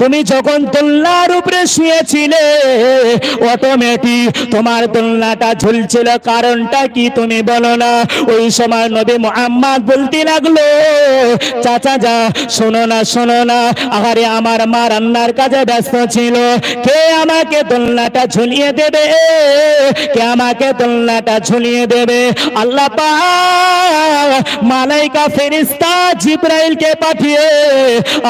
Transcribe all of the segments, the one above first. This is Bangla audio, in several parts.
তুমি যখন দোলনার উপরে শুয়েছিলে অটোমেটিক তোমার দোলনাটা ঝুলছিল। কারণটা কি তুমি বলো না? ওই সময় নবী মোহাম্মদ বলতে লাগল, চাচা যা, শোনো না শোনো না। আরে আমার মা রান্নার কাজে ব্যস্ত ছিল। কে আমাকে দোলনাটা ঝুলিয়ে দেবে? কে আমাকে দোলনাটা ঝুলিয়ে দেবে? আল্লাহ মালাইকা ফেরিস্তা জিব্রাইলকে পাঠিয়ে,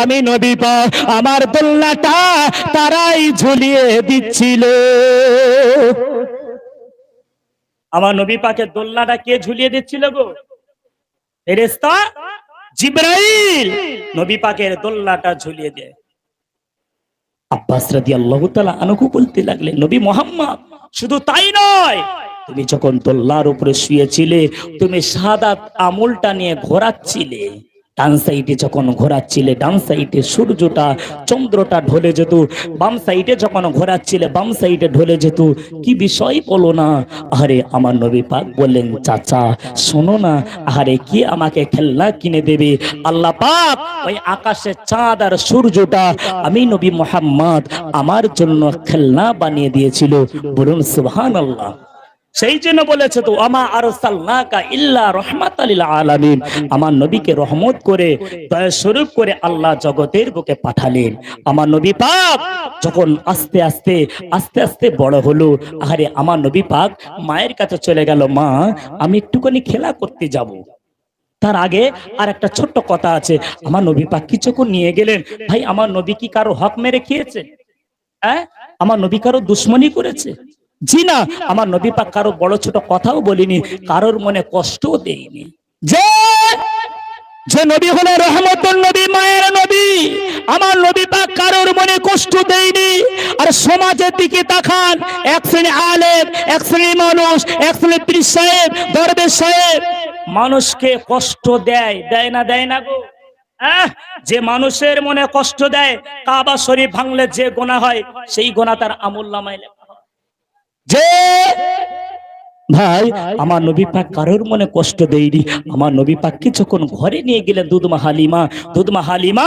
আমি নবী পাক, আমার দোলনাটা তারাই ঝুলিয়ে দিচ্ছিল। আমার নবী পাকের দোলনাটা কে ঝুলিয়ে দিচ্ছিল গো? ফেরেস্তা জিব্রাইল! নবী পাকের দোলনাটা ঝুলিয়ে দেয়। আব্বাস রাদিয়াল্লাহু তাআলা আনহু বলতে লাগলেন, নবী মোহাম্মদ, শুধু তাই নয়, তুমি যখন দোল্লার উপরে শুয়েছিলে, তুমি সাদাত আমুলটা নিয়ে ঘোরাচ্ছিলে। ডান সাইডে যখন ঘোরাচ্ছিলে, ডান সাইডে সূর্যটা, চন্দ্রটা ঢলে যেত, বাম সাইডে যখন ঘোরাচ্ছিলে, বাম সাইডে ঢলে যেত, কি বিষয় বলো না? আরে আমার নবী পাক বললেন, চাচা, শোনো না আরে কি আমাকে খেলনা কিনে দেবে? আল্লাহ পাক ওই আকাশে চাঁদ আর সূর্যটা, আমি নবী মোহাম্মদ, আমার জন্য খেলনা বানিয়ে দিয়েছিল। বলুন, সুবহানাল্লাহ। সেই জন্য বলেছে তো আমা আরসালনাকা ইল্লা রহমাতালিল আলামিন। আমার নবীকে রহমত করে স্বরূপ করে আল্লাহ জগতের বুকে পাঠালেন। আমার নবী পাক যখন আস্তে আস্তে আস্তে আস্তে বড় হলো আরে আমার নবী পাক মায়ের কাছে চলে গেল, মা, আমি একটুখানি খেলা করতে যাব। তার আগে আর একটা ছোট্ট কথা আছে, আমার নবী পাক কিছুক্ষণ নিয়ে গেলেন, ভাই, আমার নবী কি কারও হক মেরে খেয়েছে? হ্যাঁ আমার নবী কারও দুশ্মনী করেছে? জি না আমার নবী পাক কারও বড় ছোট কথাও বলিনি, কারোর মনে কষ্টও দেইনি যে যে নবী হলো রহমতুল নবী, মায়ের নবী, আমার নবী পাক কারোর মনে কষ্ট দেয়নি। আর সমাজের দিকে তাকান, এক শ্রেণি আলেম, এক শ্রেণি মানুষ, এক শ্রেণি পীর সাহেব, দরবেশ সাহেব, মানুষকে কষ্ট দেয় দেয় না দেয় না গো। যে মানুষের মনে কষ্ট দেয়, কাবা শরীফ ভাঙলে যে গোনা হয়, সেই গোনা তার আমল নামায় লেখা। যে, ভাই, আমার নবী পাক কারোর মনে কষ্ট দেয়নি। আমার নবী পাককে যখন ঘরে নিয়ে গেলেন, দুধমা হালিমা দুধমা হালিমা,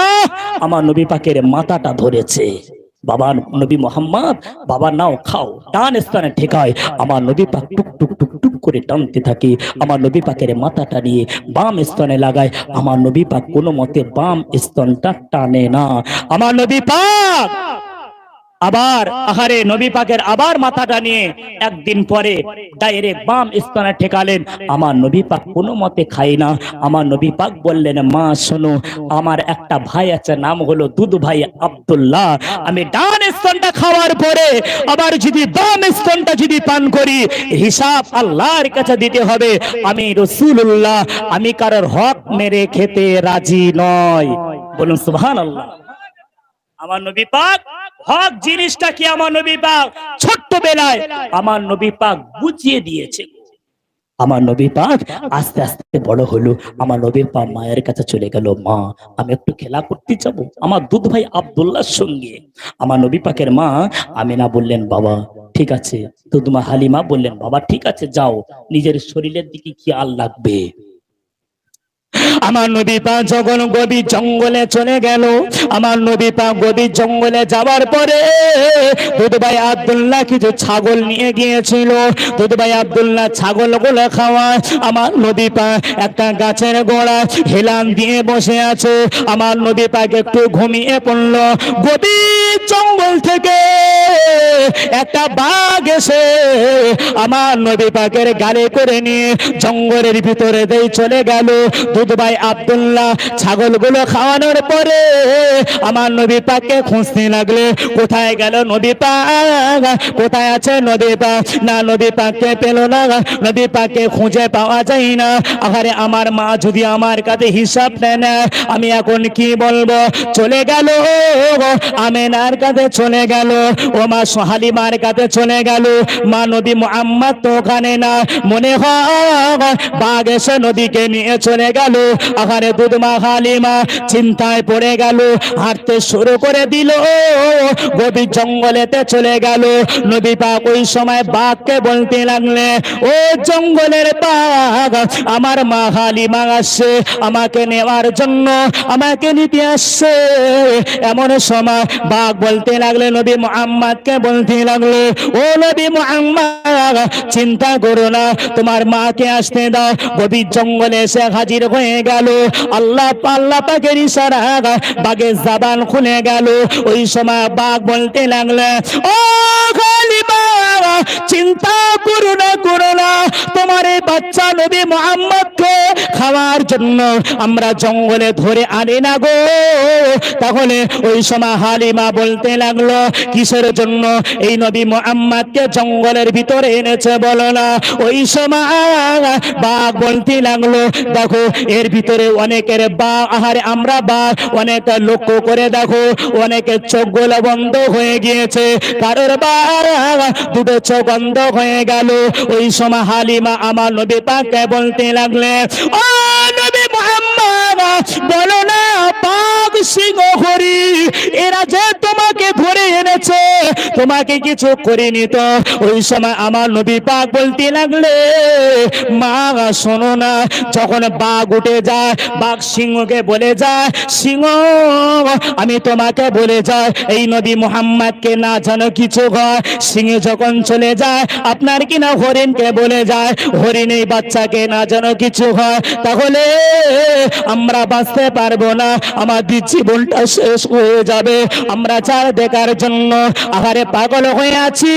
আমার নবী পাকের মাথাটা ধরেছে। বাবা, নবী মোহাম্মদ, বাবা, নাও খাও টান স্থানে ঠেকায়। আমার নবী পাক টুক টুক টুক টুক করে টানতে থাকে। আমার নবী পাকের মাথাটা নিয়ে বাম স্থানে লাগায়। আমার নবী পাক কোনো মতে বাম স্তনটা টানে না। আমার নবী পাক আবার আহারে নবী পাকের আবার মাথাটা নিয়ে একদিন পরে ডাইরেক্ট বাম স্থানে ঠেকালেন। আমার নবী পাক কোনো মতে খাই না। আমার নবী পাক বললেন, মা, শোনো, আমার একটা ভাই আছে, নাম হলো দুধ ভাই আব্দুল্লাহ। আমি ডান স্তনটা খাওয়ার পরে আবার যদি বাম স্তনটা যদি পান করি, হিসাব আল্লাহর কাছে দিতে হবে। আমি রসুল্লাহ আমি কারোর হক মেরে খেতে রাজি নয়। বলুন, সুবহানাল্লাহ। আমার নবী পাক হক জিনিসটা কি আমার নবী পাক? ছোট্ট বেলায় আমার নবী পাক বুঝিয়ে দিয়েছে। আমার নবী পাক আস্তে আস্তে বড় হলো। আমার নবীর পা মায়ের কাছে চলে গেল, মা, আমি একটু খেলা করতে যাব। আমার দুধ ভাই আব্দুল্লাহর সঙ্গে। আমার নবী পাকের মা আমিনা বললেন, বাবা, ঠিক আছে। দুধমা হালিমা বললেন, বাবা, ঠিক আছে, যাও। নিজের শরীরের দিকে কি খেয়াল রাখবে। আমার নবী পা যখন গভীর জঙ্গলে চলে গেল, আমার নবী পা গভীর জঙ্গলে যাওয়ার পরে দুধভাই আব্দুল্লাহ কিছু ছাগল নিয়ে গিয়েছিল। দুধভাই আব্দুল্লাহ ছাগলগুলো খাওয়ায়। আমার নদী পা একটা গাছের গোড়া হেলান দিয়ে বসে আছে। আমার নদী পাকে একটু ঘুমিয়ে পড়ল। গভীর জঙ্গল থেকে একটা বাঘ এসে আমার নদী পাকের গালে করে নিয়ে জঙ্গলের ভিতরে দিয়ে চলে গেল। দুধভাই আব্দুল্লাহ ছাগলগুলো খাওয়ানোর পরে আমার নবী পাককে খুঁজতে লাগলে, কোথায় গেল নদী পাক? কোথায় আছে নদী পাক? না নদী পাককে পেল না। নদী পাককে খুঁজে পাওয়া যায় না। আহারে, আমার মা যদি আমার কাছে হিসাব নেয় না আমি এখন কি বলব? চলে গেল। আমেনার কাছে চলে গেল, ও মা সোহালিমার কাছে চলে গেল। মা নবী মোহাম্মদ তো ওখানে না, মনে বাঘ এসে নদীকে নিয়ে চলে গেল। আখানে দুধমা হালিমা চিন্তায় পড়ে গেল, হাঁটতে শুরু করে দিল, গভীর জঙ্গলেতে চলে গেল। নবী পাক ওই সময় বাঘকে বলতে লাগলে, ও জঙ্গলের বাঘ, আমার মা হালিমা আসছে, আমাকে নেওয়ার জন্য, আমাকে নিতে আসছে। এমন সময় বাঘ বলতে লাগলে নবী মোহাম্মদকে বলতে লাগল, ও নবী মোহাম্মদ, চিন্তা করো না, তোমার মাকে আসতে দাও, গভীর জঙ্গলে এসে হাজির হয়ে গেল। আল্লাহ পাল্লা পাকের ইশারা বাঘের জাবান খুলে গেল। ওই সময় বাঘ বলতে লাগলে, ও চিন্তা করো না করো না। তোমার বাচ্চা নবী মোহাম্মদকে খাওয়ার জন্য আমরা জঙ্গলে ধরে আনি না গো। তাহলে ওই সময় হালিমা বলতে লাগল, কিসের জন্য এই নবী মোহাম্মদকে জঙ্গলের ভিতরে এনেছে বলো না? ওই সময় বাঘ বলতে লাগল, দেখো, এর ভিতরে অনেকের বা আহারে আমরা বা অনেক লক্ষ্য করে দেখো, অনেকের চোখগুলো বন্ধ হয়ে গিয়েছে। কারোর বা দুটো চোখ বন্ধ হয়ে গেল। ওই সময় হালিমা আমার নবী পাকে বলতে লাগলে ও নবী মোহাম্মদ বলো না বাঘ সিংহ হরি, এরা যে তোমাকে ধরে এনেছে, তোমাকে কিছু করিনি তো। ওই সময় আমার নবী পাক বলতে লাগলে, মা, শোনো না, যখন বাঘ উঠে যায়, বাঘ সিংহকে বলে যায়, সিংহ, আমি তোমাকে বলে যাই, এই নবী মোহাম্মদকে না জানো কিছু হয়? সিংহ যখন চলে যায়, আপনার কিনা হরিণকে বলে যায়? হরিণ এই বাচ্চাকে না জানো কিছু হয়? তাহলে আমরা বাঁচতে পারব না। আমাদের জীবনটা শেষ হয়ে যাবে। আমরা চার দেখার জন্য আহারে পাগল হয়ে আছি।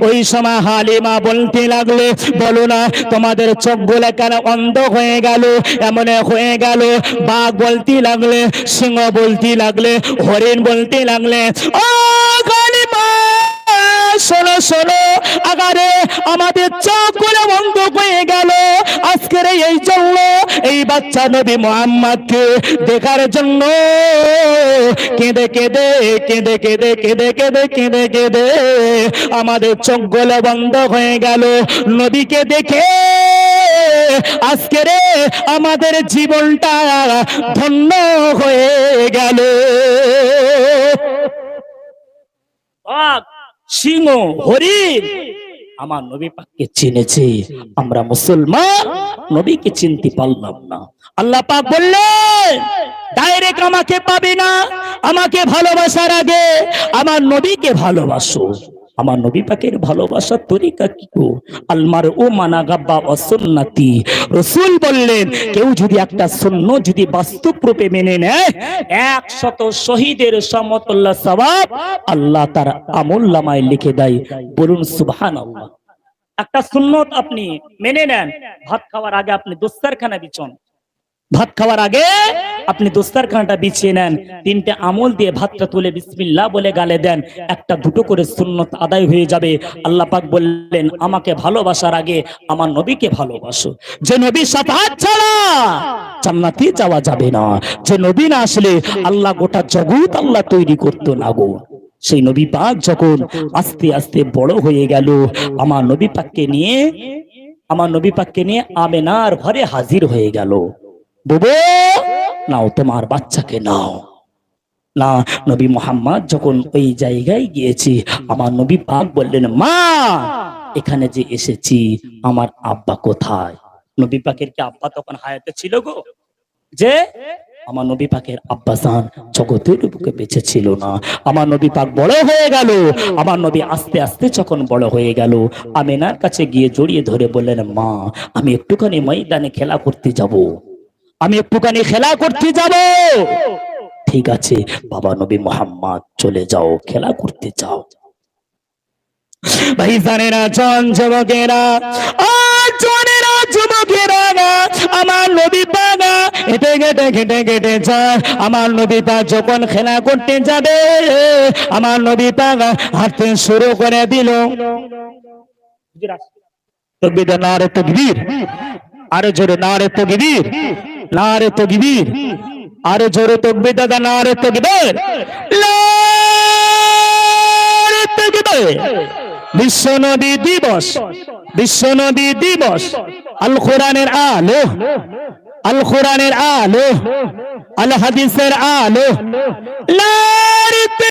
ওই সময় হালিমা বলতে লাগলে, বলো না, তোমাদের চোখগুলো কেন অন্ধ হয়ে গেল? এমন হয়ে গেল। বাঘ বলতে লাগলে, সিংহ বলতে লাগলে, হরিণ বলতে লাগলে, ও শোনো শোনো, আগারে আমাদের চোখগুলো বন্ধ হয়ে গেল। আজকের এই জন্য এই বাচ্চা নবী মোহাম্মদকে দেখার জন্য কেঁদে কেঁদে কেঁদে কেঁদে কেঁদে কেঁদে কেঁদে কেঁদে আমাদের চোখগুলো বন্ধ হয়ে গেল। নবীকে দেখে আজকের আমাদের জীবনটা ধন্য হয়ে গেল। সিংহ হরিণ আমার নবী পাককে চিনেছি। আমরা মুসলমান, নবীকে চিনতে পারলাম না। আল্লাহ পাক বললেন ডাইরেক্ট আমাকে পাবে না। আমাকে ভালোবাসার আগে আমার নবীকে ভালোবাসো। আমার নবী পাকের ভালোবাসার তরিকা কি গো? আলমার ও মানা গাব্বা অসন্নাতি রসুল বললেন, কেউ যদি একটা শূন্য যদি বাস্তব রূপে মেনে নেয়, একশত শহীদের সমতুল্লাহ সবাব আল্লাহ তার আমল নামায় লিখে দেয়। বলুন সুবহান আল্লাহ একটা সুন্নত আপনি মেনে নেন। ভাত খাওয়ার আগে আপনি দোস্তারখানা বিচন ভাত খাওয়ার আগে আপনি দোস্তার দোস্তারখানাটা বিছিয়ে নেন। তিনটে আমল দিয়ে ভাতটা তুলে বিসমিল্লাহ বলে গালে দেন। একটা দুটো করে সুন্নত আদায় হয়ে যাবে। আল্লাহ পাক বললেন, আমাকে ভালোবাসার আগে আমার নবীকে ভালোবাসো। যে নবী সাফাত ছাড়া জান্নাতে যাওয়া যাবে না। যে নবী না আসলে আল্লাহ গোটা জগৎ আল্লাহ তৈরি করতো না গো। সেই নবী পাক যখন আস্তে আস্তে বড় হয়ে গেল, আমার নবী পাককে নিয়ে, আমার নবী পাককে নিয়ে আমেনার ঘরে হাজির হয়ে গেল। বুবু! নাও, তোমার বাচ্চাকে নাও। না, নবী মোহাম্মদ, যখন ওই জায়গায় গিয়েছি, আমার নবী পাক বললেন, মা, এখানে যে এসেছি, আমার আব্বা কোথায়? নবী পাকের কি আব্বা তখন হায়াতে ছিল গো? যে, আমার নবী পাকের আব্বাসান জগতের বুকে বেঁচে ছিল না। আমার নবী পাক বড় হয়ে গেল। আমার নবী আস্তে আস্তে যখন বড় হয়ে গেল, আমেনার কাছে গিয়ে জড়িয়ে ধরে বললেন, মা, আমি একটুখানি ময়দানে খেলা করতে যাব। আমি একটুখানি খেলা করতে যাব। ঠিক আছে বাবা নবী মোহাম্মদ চলে যাও খেলা করতে যাও। ভাই জানেরা জন যুবকেরা জনেরা যুবকেরা না, আমার নবী পাগা হেঁটে হেঁটে হেঁটে হেঁটে যায় আমার নবী যখন খেলা করতে যাবে আমার নবী পাগা হাঁটতে শুরু করে দিল। তকবির নারে তকবীর আরও জোরে নারে তকবীর। নারে তকবীর। আরও জোরে তকবীর দাদা, নারে তকবীর। নারে তকবীর। বিশ্ব নবী দিবস, বিশ্ব নবী দিবস। আল কোরআনের আলো, আল কোরআনের আলো, আল হাদিসের আলো।